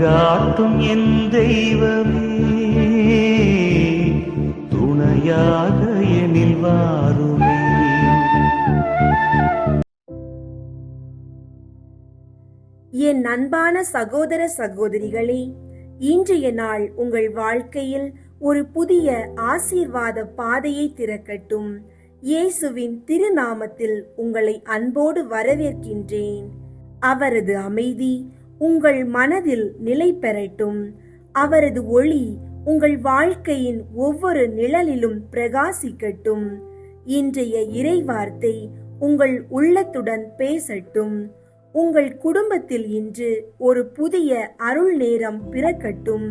வழிகாட்டும் என் தெய்வமே துணையாக எனில் வாருமே. என் அன்பான சகோதர சகோதரிகளே இன்றைய நாள் உங்கள் வாழ்க்கையில் ஒரு புதிய ஆசீர்வாத பாதையை திறக்கட்டும். இயேசுவின் திருநாமத்தில் உங்களை அன்போடு வரவேற்கின்றேன். அவரது அமைதி உங்கள் மனதில் நிலை பெறட்டும். அவரது ஒளி உங்கள் வாழ்க்கையின் ஒவ்வொரு நிழலிலும் பிரகாசிக்கட்டும். இன்றைய இறைவார்த்தை உங்கள் உள்ளத்துடன் பேசட்டும். உங்கள் குடும்பத்தில் இன்று ஒரு புதிய அருள் நேரம் பிறக்கட்டும்.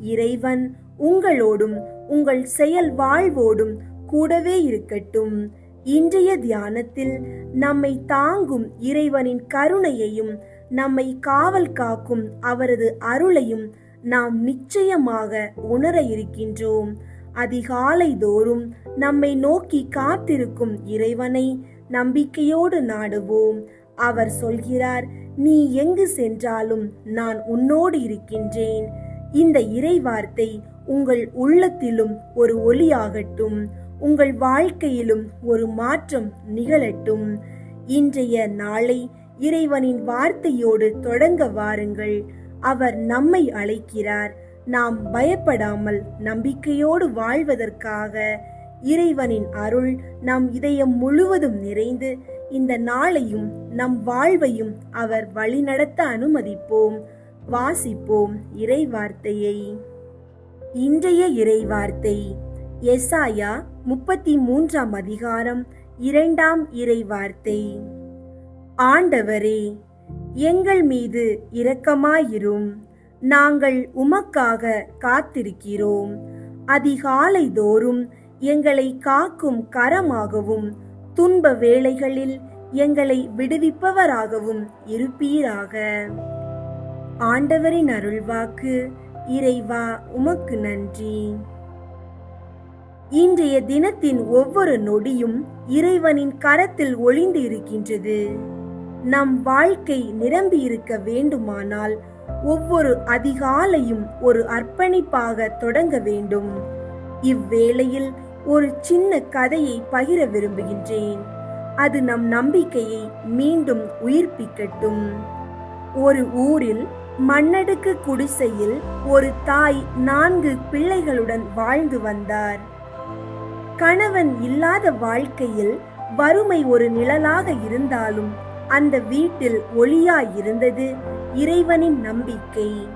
இறைவன் உங்களோடும் உங்கள் செயல் வாழ்வோடும் கூடவே இருக்கட்டும். இன்றைய தியானத்தில் நம்மை தாங்கும் இறைவனின் கருணையையும் நம்மை காவல் காக்கும் அவரது அருளையும் நாம் நிச்சயமாக உணர இருக்கின்றோம். அதிகாலை தோறும் நம்மை நோக்கி காத்திருக்கும் இறைவனை நம்பிக்கையோடு நாடுவோம். அவர் சொல்கிறார் நீ எங்கு சென்றாலும் நான் உன்னோடு இருக்கின்றேன். இந்த இறைவார்த்தை உங்கள் உள்ளத்திலும் ஒரு ஒளியாகட்டும். உங்கள் வாழ்க்கையிலும் ஒரு மாற்றம் நிகழட்டும். இன்றைய நாளை இறைவனின் வார்த்தையோடு தொடங்க வாருங்கள். அவர் நம்மை அழைக்கிறார். நாம் பயப்படாமல் நம்பிக்கையோடு வாழ்வதற்காக இறைவனின் அருள் நம் இதயம் முழுவதும் நிறைந்து இந்த நாளையும் நம் வாழ்வையும் அவர் வழிநடத்த அனுமதிப்போம். வாசிப்போம் இறைவார்த்தையை. இன்றைய இறைவார்த்தை எசாயா முப்பத்தி மூன்றாம் அதிகாரம் இரண்டாம் இறைவார்த்தை. ஆண்டவரே எங்கள் மீது இரக்கமாயிரும். நாங்கள் உமக்காக காத்திருக்கிறோம். அதிகாலை தோறும் எங்களை காக்கும் கரமாகவும் துன்ப வேளைகளில் எங்களை விடுவிப்பவராகவும் இருப்பீராக. ஆண்டவரின் அருள்வாக்கு இறைவா உமக்கு நன்றி. இன்றைய தினத்தின் ஒவ்வொரு நொடியும் இறைவனின் கரத்தில் ஒளிந்து இருக்கின்றது நம் வாழ்க்கை நிரம்பி இருக்க வேண்டுமானால் ஒவ்வொரு அதிகாலையும் ஒரு அர்ப்பணிப்பாக தொடங்க வேண்டும். இவ்வேளையில் ஒரு சின்ன கதையை பகிர விரும்புகின்றேன். அது நம் நம்பிக்கையை மீண்டும் உயிர்ப்பிக்கட்டும். ஒரு ஊரில் மண்ணடுக்கு குடிசையில் ஒரு தாய் நான்கு பிள்ளைகளுடன் வாழ்ந்து வந்தார். கணவன் இல்லாத வாழ்க்கையில் வறுமை ஒரு நிழலாக இருந்தாலும் அந்த வீட்டில் ஒளியாய் இருந்தது இறைவனின் நம்பிக்கை.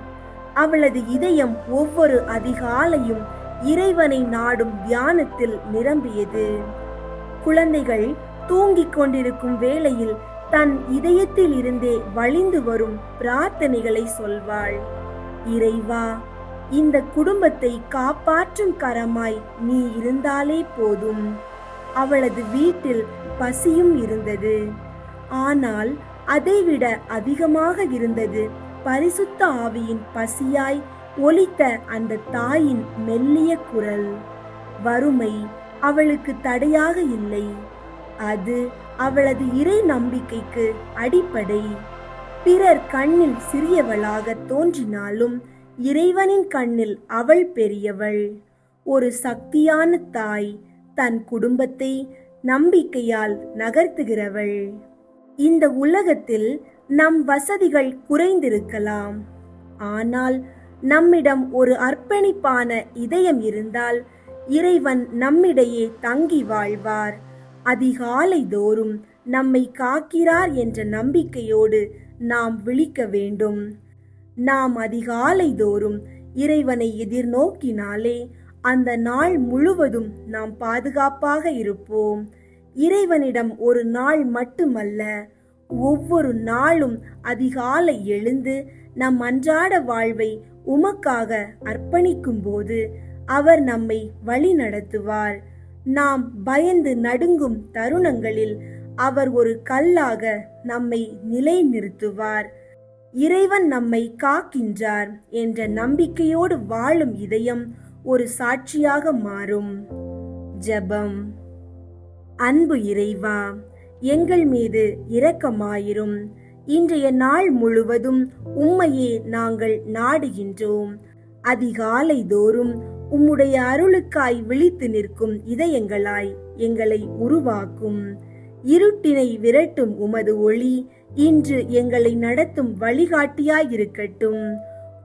அவளது இதயம் ஒவ்வொரு அதிகாலையும் இறைவனை நாடும் தியானத்தில் நிரம்பியது. குழந்தைகள் தூங்கிக் கொண்டிருக்கும் வேளையில் தன் இதயத்தில் இருந்தே வழிந்து வரும் பிரார்த்தனைகளை சொல்வாள். இறைவா இந்த குடும்பத்தை காப்பாற்றும் கரமாய் நீ இருந்தாலே போதும். அவளது வீட்டில் பசியும் இருந்தது. ஆனால் அதைவிட அதிகமாக இருந்தது. பரிசுத்த ஆவியின் பசியாய் ஒலித்த அந்த தாயின் மெல்லிய குரல். வறுமை அவளுக்கு தடையாக இல்லை. அது அவளது இறை நம்பிக்கைக்கு அடிப்படை. பிறர் கண்ணில் சிறியவளாக தோன்றினாலும் இறைவனின் கண்ணில் அவள் பெரியவள். ஒரு சக்தியான தாய் தன் குடும்பத்தை நம்பிக்கையால் நகர்த்துகிறவள். இந்த உலகத்தில் நம் வசதிகள் குறைந்திருக்கலாம். ஆனால் நம்மிடம் ஒரு அர்ப்பணிப்பான இதயம் இருந்தால் இறைவன் நம்மிடையே தங்கி வாழ்வார். அதிகாலை தோறும் நம்மை காக்கிறார் என்ற நம்பிக்கையோடு நாம் விழிக்க வேண்டும். நாம் அதிகாலை தோறும் இறைவனை எதிர்நோக்கினாலே அந்த நாள் முழுவதும் நாம் பாதுகாப்பாக இருப்போம். இறைவனிடம் ஒரு நாள் மட்டுமல்ல ஒவ்வொரு நாளும் அதிகாலை எழுந்து நம் அன்றாட வாழ்வை உமக்காக அர்ப்பணிக்கும் போது அவர் நம்மை வழி நடத்துவார். நாம் பயந்து நடுங்கும் தருணங்களில் அவர் ஒரு கல்லாக நம்மை நிலைநிறுத்துவார். இறைவன் நம்மை காக்கின்றார் என்ற நம்பிக்கையோடு வாழும் இதயம் ஒரு சாட்சியாக மாறும். ஜெபம். அன்பு இறைவா எங்கள் மீது இரக்கமாயிரும். இன்றைய நாள் முழுவதும் உம்மையே நாங்கள் நாடுகின்றோம். அதிகாலை தோறும் உம்முடைய அருளுக்காய் விழித்து நிற்கும் இதயங்களாய் எங்களை உருவாக்கும். இருட்டினை விரட்டும் உமது ஒளி இன்று எங்களை நடத்தும் வழிகாட்டியாயிருக்கட்டும்.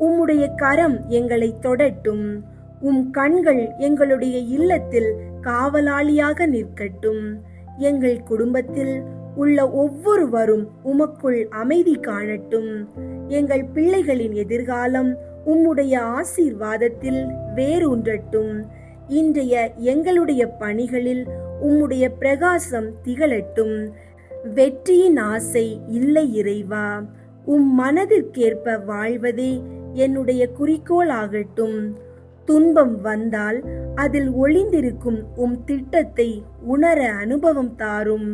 உம்முடைய கரம் எங்களை தொடட்டும். உம் கண்கள் எங்களுடைய இல்லத்தில் காவலாளியாக நிற்கட்டும். எங்கள் குடும்பத்தில் உள்ள ஒவ்வொருவரும் உமக்குள் அமைதி காணட்டும். எங்கள் பிள்ளைகளின் எதிர்காலம் உம்முடைய ஆசீர்வாதத்தில் வேரூன்றட்டும். இன்றைய எங்களுடைய பணிகளில் உம்முடைய பிரகாசம் திகழட்டும். வெற்றியின் ஆசை இல்லை இறைவா உம் மனதிற்கேற்ப வாழ்வதே என்னுடைய குறிக்கோள் ஆகட்டும் துன்பம் வந்தால் அதில் ஒளிந்திருக்கும் உம் திட்டத்தை உணர அனுபவம் தாரும்.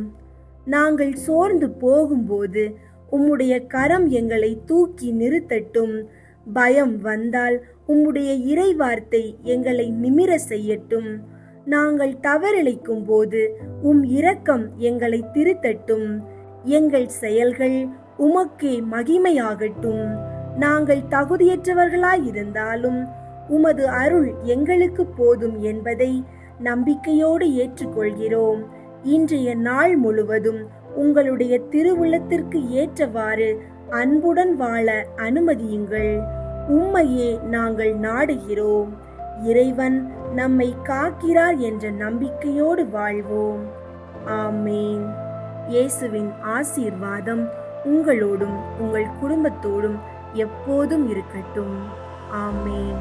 நாங்கள் சோர்ந்து போகும்போது உம்முடைய கரம் எங்களை தூக்கி நிறுத்தட்டும். பயம் வந்தால் உம்முடைய இறைவார்த்தை எங்களை நிமிர செய்யட்டும். நாங்கள் தவறிழைக்கும் போது உம் இரக்கம் எங்களை திருத்தட்டும். எங்கள் செயல்கள் உமக்கே மகிமையாகட்டும். நாங்கள் தகுதியற்றவர்களாயிருந்தாலும் உமது அருள் எங்களுக்கு போதும் என்பதை நம்பிக்கையோடு ஏற்றுக்கொள்கிறோம். இன்றைய நாள் முழுவதும் உங்களுடைய திருவுள்ளத்திற்கு ஏற்றவாறு அன்புடன் வாழ அனுமதியுங்கள். உம்மையே நாங்கள் நாடுகிறோம். இறைவன் நம்மை காக்கிறார் என்ற நம்பிக்கையோடு வாழ்வோம். ஆமேன். இயேசுவின் ஆசீர்வாதம் உங்களோடும் உங்கள் குடும்பத்தோடும் எப்போதும் இருக்கட்டும். ஆமேன்.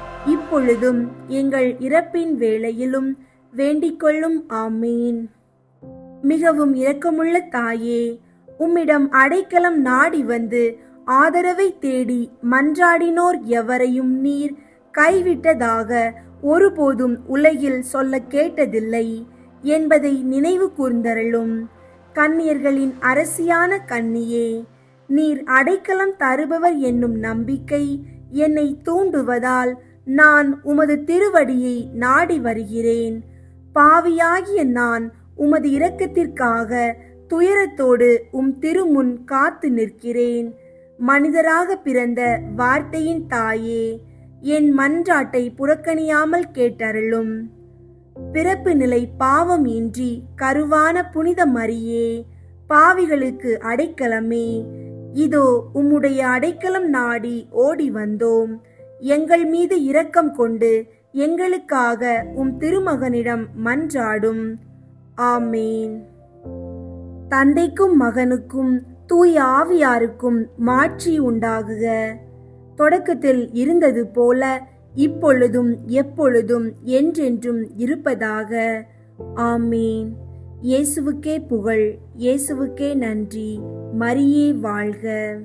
இப்பொழுதும் எங்கள் இறப்பின் வேளையிலும் வேண்டிக்கொள்ளும் ஆமீன். மிகவும் இரக்கமுள்ள தாயே உம்மிடம் அடைக்கலம் நாடி வந்து ஆதரவை தேடி மன்றாடினோர் எவரையும் நீர் கைவிட்டதாக ஒருபோதும் உலகில் சொல்ல கேட்டதில்லை என்பதை நினைவு கூர்ந்தருளும். கன்னியர்களின் அரசியான கன்னியே நீர் அடைக்கலம் தருபவர் என்னும் நம்பிக்கை என்னை தூண்டுவதால் நான் உமது திருவடியை நாடி வருகிறேன். பாவியாகிய நான் உமது இரக்கத்திற்காக துயரத்தோடு உம் திருமுன் காத்து நிற்கிறேன். மனிதராக பிறந்த வார்த்தையின் தாயே என் மன்றாட்டை புறக்கணியாமல் கேட்டருளும். பிறப்பு நிலை பாவம் இன்றி கருவான புனித மரியே பாவிகளுக்கு அடைக்கலமே. இதோ உம்முடைய அடைக்கலம் நாடி ஓடி வந்தோம். எங்கள் மீது இரக்கம் கொண்டு எங்களுக்காக உம் திருமகனிடம் மன்றாடும். ஆமேன். தந்தைக்கும் மகனுக்கும் தூய ஆவியாருக்கும் மாட்சி உண்டாகுக. தொடக்கத்தில் இருந்தது போல இப்பொழுதும் எப்பொழுதும் என்றென்றும் இருப்பதாக. ஆமேன். இயேசுவுக்கே புகழ் இயேசுவுக்கே நன்றி. மரியே வாழ்க.